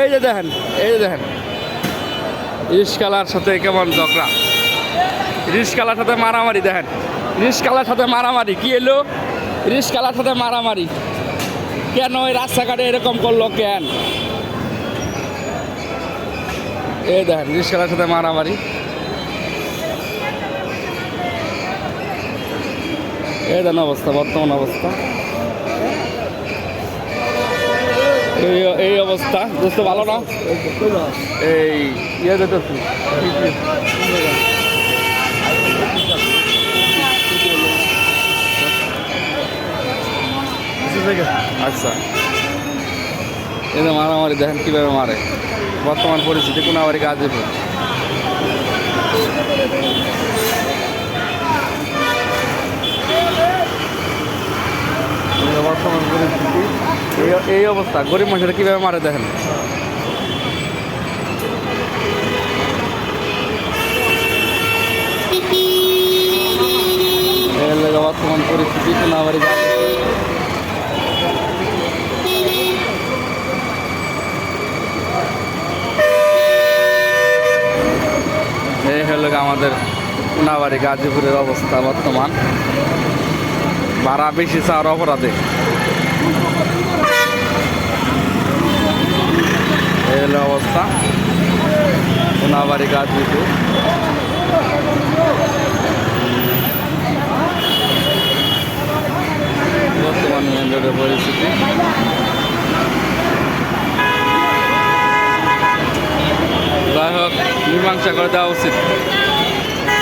এই যে দেখেন, এই যে দেখেন। রিস্কালার সাথে কেমন ঝগড়া। রিস্কালার সাথে মারামারি, দেখেন। রিস্কালার সাথে মারামারি, কি এলো? রিস্কালার সাথে মারামারি। কেন ওই রাস্তাঘাটে এরকম করল কেন? এই দেখেন রিস্কালার সাথে মারামারি। এই দেখেন অবস্থা, বর্তমান অবস্থা। এই এই অবস্থা বুঝতে ভালো না? এই ইয়ে যেতেছি আচ্ছা। এই মারামারি দেখেন কীভাবে মারে। বর্তমান পরিস্থিতি গাজীপুর এই যে বর্তমান পরিস্থিতি এই এই অবস্থা। গরিব মানুষেরা কীভাবে মারে দেখেন? বর্তমান পরিস্থিতি এই হলো আমাদের কোনাবাড়ি, গাজীপুরের অবস্থা বর্তমান। ভাড়া বেশি চাওয়ার অপরাধে এই হলো অবস্থা গাছ গাজীপুর বর্তমান মেন রোডের যাই হোক মীমাংসা করে দেওয়া উচিত।